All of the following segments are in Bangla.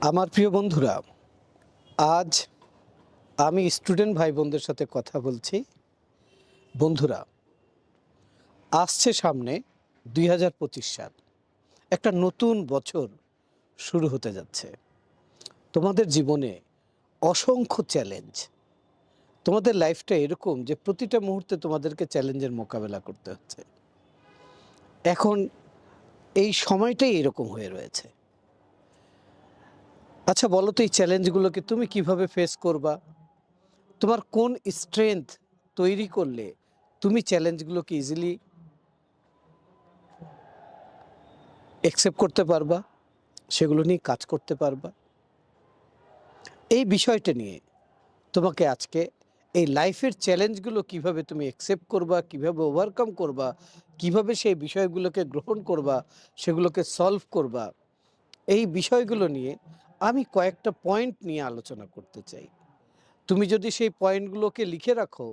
আমার প্রিয় বন্ধুরা, আজ আমি স্টুডেন্ট ভাই বোনদের সাথে কথা বলছি। বন্ধুরা, আসছে সামনে দুই হাজার পঁচিশ সাল। একটা নতুন বছর শুরু হতে যাচ্ছে। তোমাদের জীবনে অসংখ্য চ্যালেঞ্জ। তোমাদের লাইফটা এরকম যে প্রতিটা মুহূর্তে তোমাদেরকে চ্যালেঞ্জের মোকাবেলা করতে হচ্ছে। এখন এই সময়টাই এরকম হয়ে রয়েছে। আচ্ছা বলো তো এই চ্যালেঞ্জগুলোকে তুমি কীভাবে ফেস করবা? তোমার কোন স্ট্রেংথ তৈরি করলে তুমি চ্যালেঞ্জগুলোকে ইজিলি অ্যাকসেপ্ট করতে পারবা, সেগুলো নিয়ে কাজ করতে পারবা? এই বিষয়টা নিয়ে তোমাকে আজকে এই লাইফের চ্যালেঞ্জগুলো কীভাবে তুমি অ্যাকসেপ্ট করবা, কীভাবে ওভারকাম করবা, কীভাবে সেই বিষয়গুলোকে গ্রহণ করবা, সেগুলোকে সলভ করবা, এই বিষয়গুলো নিয়ে আমি কয়েকটা পয়েন্ট নিয়ে আলোচনা করতে চাই। তুমি যদি সেই পয়েন্টগুলোকে লিখে রাখো,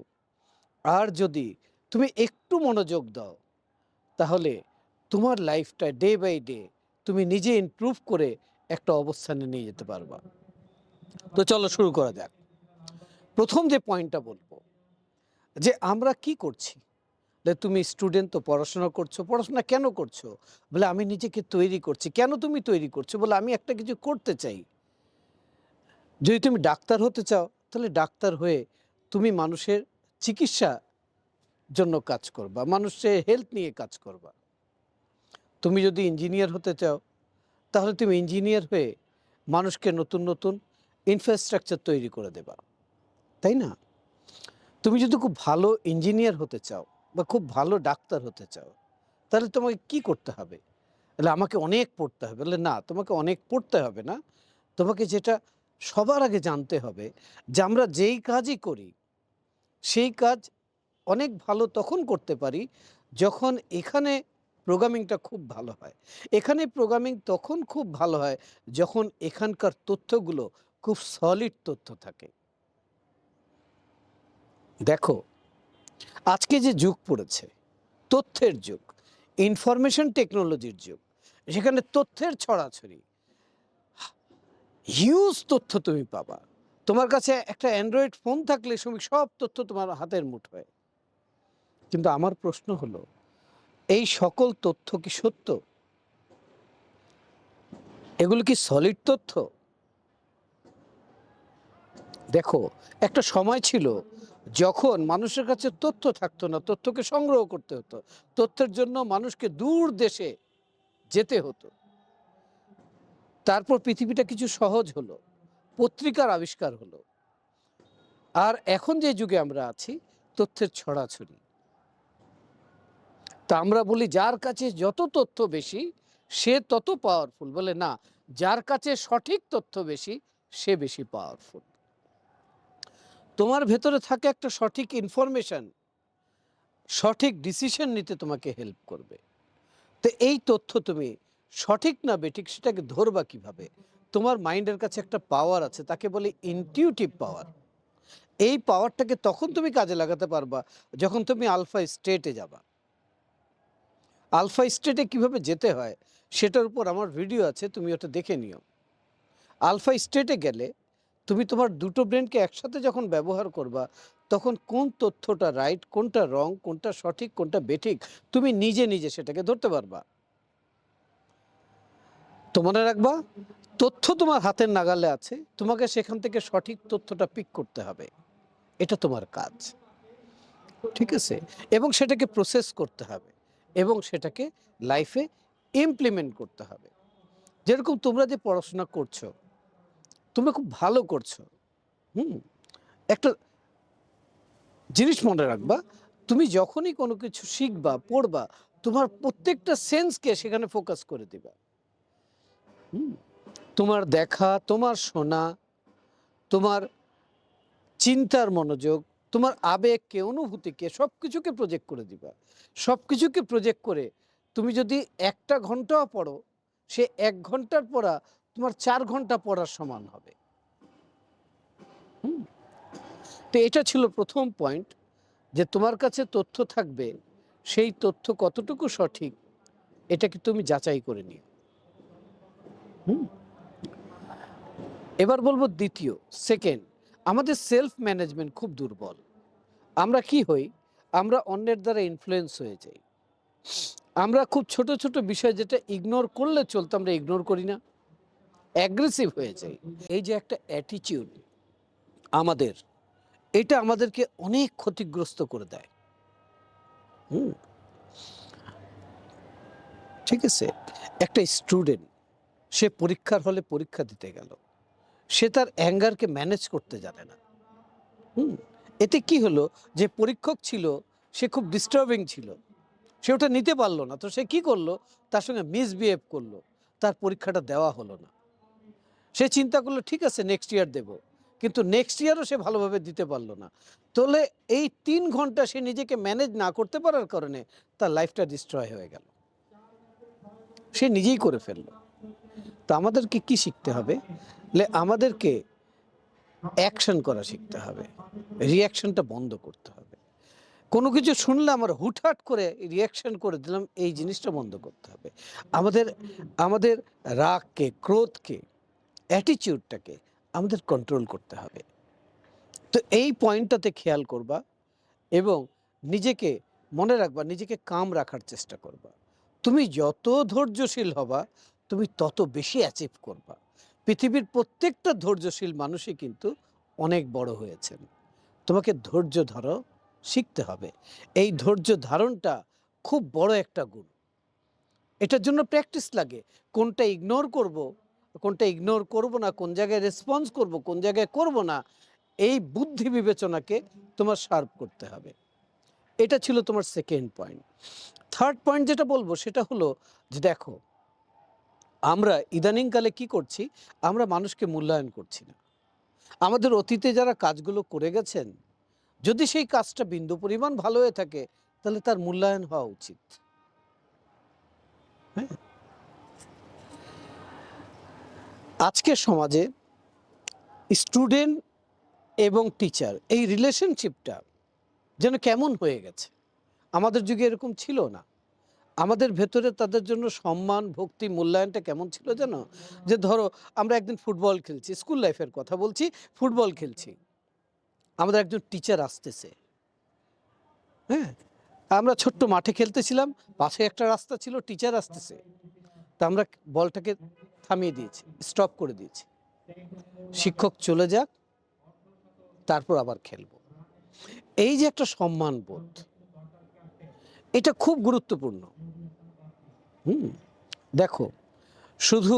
আর যদি তুমি একটু মনোযোগ দাও, তাহলে তোমার লাইফটা ডে বাই ডে তুমি নিজে ইমপ্রুভ করে একটা অবস্থানে নিয়ে যেতে পারবা। তো চলো শুরু করা যাক। প্রথম যে পয়েন্টটা বলব, যে আমরা কি করছি? তুমি স্টুডেন্ট তো পড়াশোনা করছ, পড়াশোনা কেন করছ? বলে আমি নিজেকে তৈরি করছি। কেন তুমি তৈরি করছ? বলে আমি একটা কিছু করতে চাই। যদি তুমি ডাক্তার হতে চাও, তাহলে ডাক্তার হয়ে তুমি মানুষের চিকিৎসা জন্য কাজ করবা, মানুষের হেলথ নিয়ে কাজ করবা। তুমি যদি ইঞ্জিনিয়ার হতে চাও, তাহলে তুমি ইঞ্জিনিয়ার হয়ে মানুষকে নতুন নতুন ইনফ্রাস্ট্রাকচার তৈরি করে দেবা। তাই না? তুমি যদি খুব ভালো ইঞ্জিনিয়ার হতে চাও বা খুব ভালো ডাক্তার হতে চাও, তাহলে তোমাকে কি করতে হবে? তাহলে আমাকে অনেক পড়তে হবে। বলে না, তোমাকে অনেক পড়তে হবে না। তোমাকে যেটা সবার আগে জানতে হবে যে আমরা যেই কাজই করি, সেই কাজ অনেক ভালো তখন করতে পারি যখন এখানে প্রোগ্রামিংটা খুব ভালো হয়। এখানে প্রোগ্রামিং তখন খুব ভালো হয় যখন এখানকার তথ্যগুলো খুব সলিড তথ্য থাকে। দেখো আজকে যে যুগ পড়েছে, তথ্যের যুগ ইনফরমেশন টেকনোলজির যুগ, সেখানে তথ্যের ছড়াছড়ি হিউজ তথ্য তুমি পাবা। তোমার কাছে একটা অ্যান্ড্রয়েড ফোন থাকলে তুমি সব তথ্য তোমার হাতের মুঠোয়। কিন্তু আমার প্রশ্ন হলো, এই সকল তথ্য কি সত্য? এগুলো কি সলিড তথ্য? দেখো, একটা সময় ছিল যখন মানুষের কাছে তথ্য থাকতো না, তথ্যকে সংগ্রহ করতে হতো, তথ্যের জন্য মানুষকে দূর দেশে যেতে হতো। তারপর পৃথিবীটা কিছু সহজ হলো, পত্রিকার আবিষ্কার হলো। আর এখন যে যুগে আমরা আছি, তথ্যের ছড়াছড়ি। তা আমরা বলি, যার কাছে যত তথ্য বেশি, সে তত পাওয়ারফুল বলে, না, যার কাছে সঠিক তথ্য বেশি, সে বেশি পাওয়ারফুল তোমার ভেতরে থাকে একটা সঠিক ইনফরমেশন সঠিক ডিসিশন নিতে তোমাকে হেল্প করবে। তো এই তথ্য তুমি সঠিক না বেঠিক সেটাকে ধরবা কীভাবে? তোমার মাইন্ডের কাছে একটা পাওয়ার আছে, তাকে বলে ইনটিউটিভ পাওয়ার এই পাওয়ারটাকে তখন তুমি কাজে লাগাতে পারবা, যখন তুমি আলফা স্টেটে যাবা। আলফা স্টেটে কীভাবে যেতে হয়, সেটার উপর আমার ভিডিও আছে, তুমি ওটা দেখে নিও। আলফা স্টেটে গেলে তুমি তোমার দুটো ব্রেনকে একসাথে যখন ব্যবহার করবা, তখন কোন তথ্যটা রাইট কোনটা রং কোনটা সঠিক, কোনটা বেঠিক, তুমি নিজে নিজে সেটাকে ধরতে পারবা। তো মনে রাখবা, তথ্য তোমার হাতের নাগালে আছে, তোমাকে সেখান থেকে সঠিক তথ্যটা পিক করতে হবে। এটা তোমার কাজ। ঠিক আছে? এবং সেটাকে প্রসেস করতে হবে, এবং সেটাকে লাইফে ইমপ্লিমেন্ট করতে হবে। যেরকম তোমরা যে পড়াশোনা করছ তোমরা খুব ভালো করছ। হুম, একটা জিনিস মনে রাখবা, তুমি যখনই কোনো কিছু শিখবা, পড়বা, তোমার প্রত্যেকটা সেন্সকে সেখানে ফোকাস করে দিবা। হুম, তোমার দেখা, তোমার শোনা, তোমার চিন্তার মনোযোগ, তোমার আবেগকে অনুভূতিকে সব কিছুকে প্রজেক্ট করে দিবা। সব কিছুকে প্রজেক্ট করে তুমি যদি একটা ঘন্টাও পড়ো, সে এক ঘণ্টার পড়া তোমার চার ঘণ্টা পড়ার সমান হবে। তো এটা ছিল প্রথম পয়েন্ট যে তোমার কাছে তথ্য থাকবে, সেই তথ্য কতটুকু সঠিক এটাকে তুমি যাচাই করে নিও। এবার বলব দ্বিতীয় সেকেন্ড আমাদের সেলফ ম্যানেজমেন্ট খুব দুর্বল। আমরা কি হই? আমরা অন্যের দ্বারা ইনফ্লুয়েন্স হয়ে যাই। আমরা খুব ছোট ছোট বিষয় যেটা ইগনোর করলে চলতো, আমরা ইগনোর করি না। অ্যাগ্রেসিভ হয়ে যাই এই যে একটা অ্যাটিচিউড আমাদের, এটা আমাদেরকে অনেক ক্ষতিগ্রস্ত করে দেয়। হুম। ঠিক আছে? একটা স্টুডেন্ট সে পরীক্ষার হলে পরীক্ষা দিতে গেল। সে তার অ্যাঙ্গারকে ম্যানেজ করতে জানে না। হুম। এতে কি হলো? যে পরীক্ষক ছিল, সে খুব ডিস্টার্বিং ছিল। সে ওটা নিতে পারল না। তো সে কি করল? তার সঙ্গে মিসবিহেভ করল। তার পরীক্ষাটা দেওয়া হলো না। সে চিন্তা করল, ঠিক আছে নেক্সট ইয়ার দেব। কিন্তু নেক্সট ইয়ারও সে ভালোভাবে দিতে পারল না। তাহলে এই তিন ঘণ্টা সে নিজেকে ম্যানেজ না করতে পারার কারণে তার লাইফটা ডিস্ট্রয় হয়ে গেল। সে নিজেই করে ফেলল। তো আমাদেরকে কি শিখতে হবে? আমাদেরকে অ্যাকশন করা শিখতে হবে। রিয়াকশনটা বন্ধ করতে হবে। কোনো কিছু শুনলে আমার হুটহাট করে রিয়াকশন করে দিলাম, এই জিনিসটা বন্ধ করতে হবে। আমাদের আমাদের রাগকে, ক্রোধকে অ্যাটিটিউডটাকে আমাদের কন্ট্রোল করতে হবে। তো এই পয়েন্টটাতে খেয়াল করবা এবং নিজেকে মনে রাখবা, নিজেকে কাম রাখার চেষ্টা করবা। তুমি যত ধৈর্যশীল হবা, তুমি তত বেশি অ্যাচিভ করবা। পৃথিবীর প্রত্যেকটা ধৈর্যশীল মানুষই কিন্তু অনেক বড় হয়েছেন। তোমাকে ধৈর্য ধরো, শিখতে হবে। এই ধৈর্য ধারণটা খুব বড় একটা গুণ। এটার জন্য প্র্যাকটিস লাগে। কোনটা ইগনোর করব কোনটা ইগনোর করব না, কোন জায়গায় রেসপন্স করব, কোন জায়গায় করব না, এই বুদ্ধি বিবেচনাকে তোমার শার্প করতে হবে। এটা ছিল তোমার সেকেন্ড পয়েন্ট থার্ড পয়েন্ট যেটা বলব সেটা হলো যে দেখো, আমরা ইদানিংকালে কি করছি, আমরা মানুষকে মূল্যায়ন করছি না। আমাদের অতীতে যারা কাজগুলো করে গেছেন, যদি সেই কাজটা বিন্দু পরিমাণ ভালো হয়ে থাকে, তাহলে তার মূল্যায়ন হওয়া উচিত। হ্যাঁ? আজকের সমাজে স্টুডেন্ট এবং টিচার এই রিলেশনশিপটা যেন কেমন হয়ে গেছে? আমাদের যুগে এরকম ছিল না। আমাদের ভেতরে তাদের জন্য সম্মান, ভক্তি, মূল্যায়নটা কেমন ছিল যেন যে ধরো, আমরা একদিন ফুটবল খেলছি স্কুল লাইফের কথা বলছি, ফুটবল খেলছি। আমাদের একজন টিচার আসতেছে। হ্যাঁ? আমরা ছোট্ট মাঠে খেলতেছিলাম, পাশে একটা রাস্তা ছিল টিচার আসতেছে। তা আমরা বলটাকে থামিয়ে দিয়েছি স্টপ করে দিয়েছি। শিক্ষক চলে যাক, তারপর আবার খেলব। এই যে একটা সম্মান বোধ, এটা খুব গুরুত্বপূর্ণ। হুম, দেখো, শুধু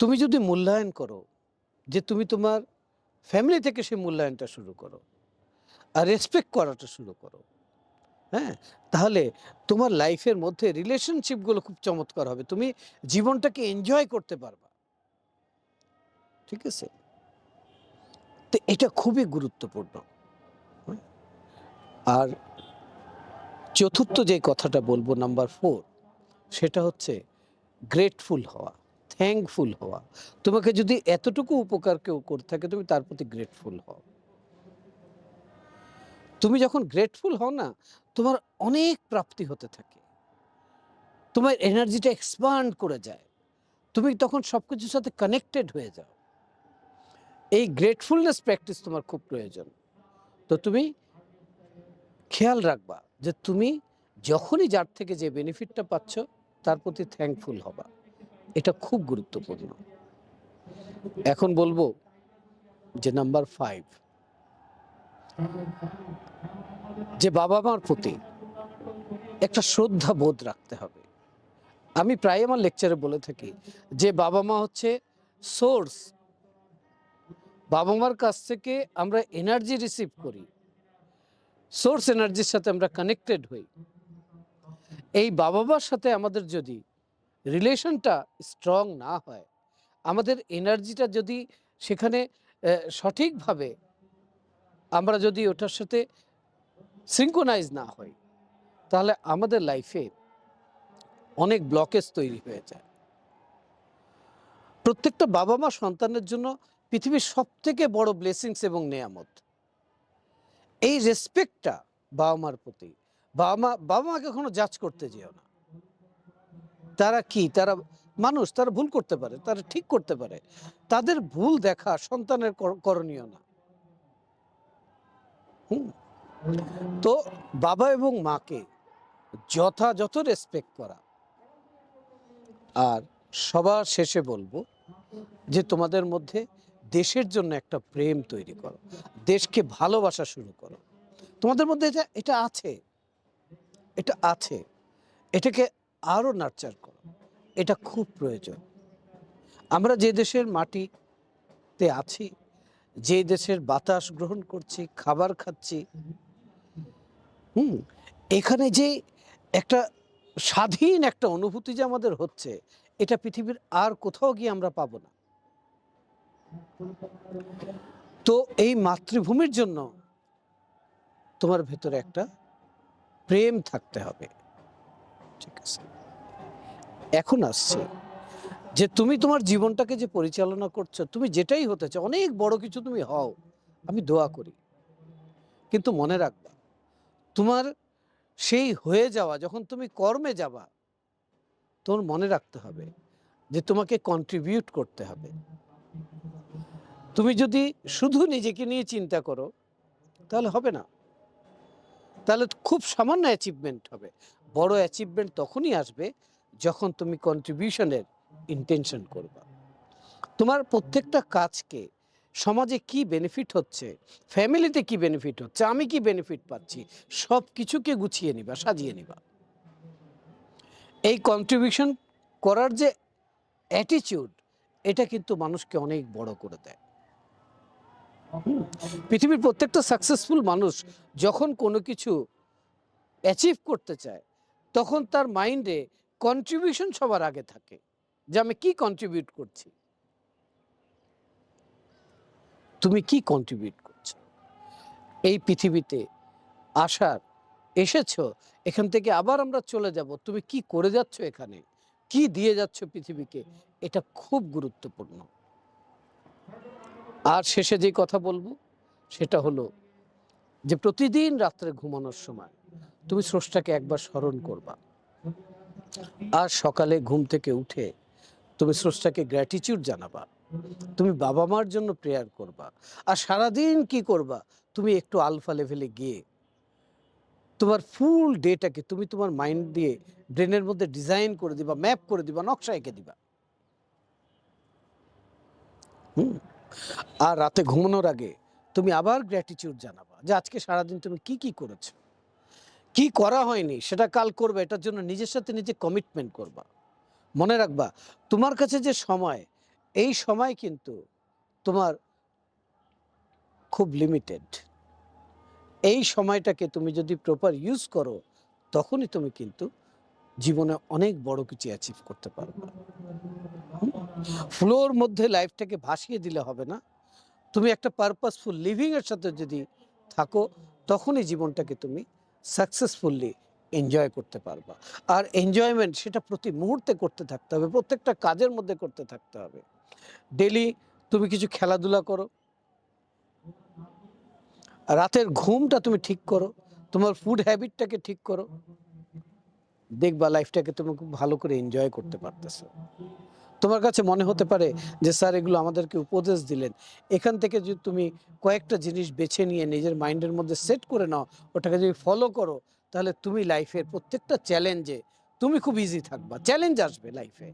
তুমি যদি মূল্যায়ন করো, যে তুমি তোমার ফ্যামিলি থেকে সেই মূল্যায়নটা শুরু করো, আর রেসপেক্ট করাটা শুরু করো হ্যাঁ তাহলে তোমার লাইফের মধ্যে রিলেশনশিপগুলো খুব চমৎকার হবে। তুমি জীবনটাকে এনজয় করতে পারবা। ঠিক আছে? তো এটা খুবই গুরুত্বপূর্ণ। হ্যাঁ? আর চতুর্থ যে কথাটা বলব নাম্বার ফোর সেটা হচ্ছে গ্রেটফুল হওয়া থ্যাঙ্কফুল হওয়া। তোমাকে যদি এতটুকু উপকার কেউ করে থাকে, তুমি তার প্রতি গ্রেটফুল হও। তুমি যখন গ্রেটফুল হও না তোমার অনেক প্রাপ্তি হতে থাকে। তোমার এনার্জিটা এক্সপান্ড করে যায়। তুমি তখন সব কিছুর সাথে কানেক্টেড হয়ে যাও। এই গ্রেটফুলনেস প্র্যাকটিস তোমার খুব প্রয়োজন। তো তুমি খেয়াল রাখবা যে তুমি যখনই যার থেকে যে বেনিফিটটা পাচ্ছ, তার প্রতি থ্যাঙ্কফুল হবা। এটা খুব গুরুত্বপূর্ণ। এখন বলব যে নাম্বার ফাইভ যে বাবা মার প্রতি একটা শ্রদ্ধা বোধ রাখতে হবে। আমি প্রায় আমার লেকচারে বলে থাকি যে বাবা মা হচ্ছে সোর্স বাবা মার কাছ থেকে আমরা এনার্জি রিসিভ করি। সোর্স এনার্জির সাথে আমরা কানেক্টেড হই। এই বাবা মার সাথে আমাদের যদি রিলেশনটা স্ট্রং না হয়, আমাদের এনার্জিটা যদি সেখানে সঠিকভাবে আমরা যদি ওটার সাথে সিঙ্কোনাইজ না হই তাহলে আমাদের লাইফে অনেক ব্লকেজ তৈরি হয়ে যায়। প্রত্যেকটা বাবা মা সন্তানের জন্য পৃথিবীর সব থেকে বড় ব্লেসিংস এবং নেয়ামত। এই রেসপেক্টটা বাবা মার প্রতি। বাবা মা বাবা মাকে কখনো জাজ করতে যেও না। তারা কি? তারা মানুষ, তারা ভুল করতে পারে, তারা ঠিক করতে পারে। তাদের ভুল দেখা সন্তানের কর- করণীয় না। হুম। তো বাবা এবং মাকে যথাযথ রেসপেক্ট করা। আর সবার শেষে বলব যে তোমাদের মধ্যে দেশের জন্য একটা প্রেম তৈরি করো, দেশকে ভালোবাসা শুরু করো। তোমাদের মধ্যে এটা এটা আছে এটা আছে, এটাকে আরও নার্চার করো, এটা খুব প্রয়োজন। আমরা যে দেশের মাটিতে আছি, যে দেশের বাতাস গ্রহণ করছি, খাবার খাচ্ছি হুম। এখানে যে একটা স্বাধীন একটা অনুভূতি যে আমাদের হচ্ছে, এটা পৃথিবীর আর কোথাও গিয়ে আমরা পাবো না। তো এই মাতৃভূমির জন্য তোমার ভেতরে একটা প্রেম থাকতে হবে। ঠিক আছে? এখন আসছে যে তুমি তোমার জীবনটাকে যে পরিচালনা করছ, তুমি যেটাই হতে চাও, অনেক বড় কিছু তুমি হও, আমি দোয়া করি। কিন্তু মনে রাখবা তোমার সেই হয়ে যাওয়া, যখন তুমি কর্মে যাবা তোমার মনে রাখতে হবে যে তোমাকে কন্ট্রিবিউট করতে হবে। তুমি যদি শুধু নিজেকে নিয়ে চিন্তা করো, তাহলে হবে না। তাহলে খুব সামান্য অ্যাচিভমেন্ট হবে। বড় অ্যাচিভমেন্ট তখনই আসবে যখন তুমি কন্ট্রিবিউশনের ইন্টেনশন করবা। তোমার প্রত্যেকটা কাজকে সমাজে কি বেনিফিট হচ্ছে? ফ্যামিলিতে কি বেনিফিট হচ্ছে? আমি কি বেনিফিট পাচ্ছি? সব কিছুকে গুছিয়ে নিবা, সাজিয়ে নিবা। এই কন্ট্রিবিউশন করার যে অ্যাটিচিউড এটা কিন্তু মানুষকে অনেক বড় করে দেয়। পৃথিবীর প্রত্যেকটা সাকসেসফুল মানুষ যখন কোনো কিছু অ্যাচিভ করতে চায়, তখন তার মাইন্ডে কন্ট্রিবিউশন সবার আগে থাকে। যে আমি কি কন্ট্রিবিউট করছি? তুমি কি কন্ট্রিবিউট করছ? এই পৃথিবীতে আসার, এসেছ, এখান থেকে আবার আমরা চলে যাব, তুমি কি করে যাচ্ছ এখানে? কি দিয়ে যাচ্ছ পৃথিবীকে? এটা খুব গুরুত্বপূর্ণ। আর শেষে যে কথা বলব, সেটা হলো যে প্রতিদিন রাত্রে ঘুমানোর সময় তুমি স্রষ্টাকে একবার স্মরণ করবা। আর সকালে ঘুম থেকে উঠে তুমি স্রষ্টাকে গ্র্যাটিটিউড জানাবা। তুমি বাবা মার জন্য প্রেয়ার করবা। আর সারাদিন কি করবা? তুমি একটু আলফা লেভেলে গিয়ে তোমার ফুল ডেটাকে তুমি তোমার মাইন্ড দিয়ে ব্রেনের মধ্যে ডিজাইন করে দিবা ম্যাপ করে দিবা, নকশা এঁকে দিবা। হুম? আর রাতে ঘুমানোর আগে তুমি আবার গ্র্যাটিটিউড জানাবা যে আজকে সারাদিন তুমি কি কি করেছ? কি করা হয়নি? সেটা কাল করবে, এটার জন্য নিজের সাথে নিজে কমিটমেন্ট করবা। মনে রাখবা, তোমার কাছে যে সময় এই সময় কিন্তু তোমার খুব লিমিটেড এই সময়টাকে তুমি যদি প্রপার ইউজ করো, তখনই তুমি কিন্তু জীবনে অনেক বড় কিছু অ্যাচিভ করতে পারবে ফ্লোর মধ্যে লাইফটাকে ভাসিয়ে দিলে হবে না। তুমি একটা পারপাসফুল লিভিংয়ের সাথে যদি থাকো, তখনই জীবনটাকে তুমি সাকসেসফুলি এনজয় করতে পারবা। আর এনজয়মেন্ট সেটা প্রতি মুহূর্তে করতে থাকতে হবে, প্রত্যেকটা কাজের মধ্যে করতে থাকতে হবে। ডেলি তুমি কিছু খেলাধুলা করো। রাতের ঘুমটা তুমি ঠিক করো। তোমার ফুড হ্যাবিটটাকে ঠিক করো। দেখবা লাইফটাকে তুমি খুব ভালো করে এনজয় করতে পারতেছো। তোমার কাছে মনে হতে পারে যে, স্যার, এগুলো আমাদেরকে উপদেশ দিলেন। এখান থেকে যদি তুমি কয়েকটা জিনিস বেছে নিয়ে নিজের মাইন্ডের মধ্যে সেট করে নাও, ওটাকে যদি ফলো করো, তাহলে তুমি লাইফের প্রত্যেকটা চ্যালেঞ্জে তুমি খুব ইজি থাকবা। চ্যালেঞ্জ আসবে লাইফে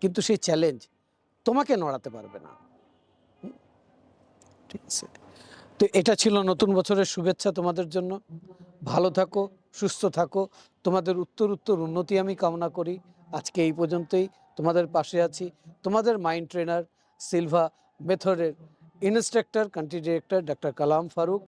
কিন্তু সেই চ্যালেঞ্জ তোমাকে নড়াতে পারবে না। ঠিক আছে। তো এটা ছিল নতুন বছরের শুভেচ্ছা তোমাদের জন্য। ভালো থাকো, সুস্থ থাকো। তোমাদের উত্তর উত্তর উন্নতি আমি কামনা করি। আজকে এই পর্যন্তই। তোমাদের পাশে আছি। তোমাদের মাইন্ড ট্রেনার সিলভা মেথডের ইনস্ট্রাক্টর কান্ট্রি ডিরেক্টর ডাক্তার কালাম ফারুক।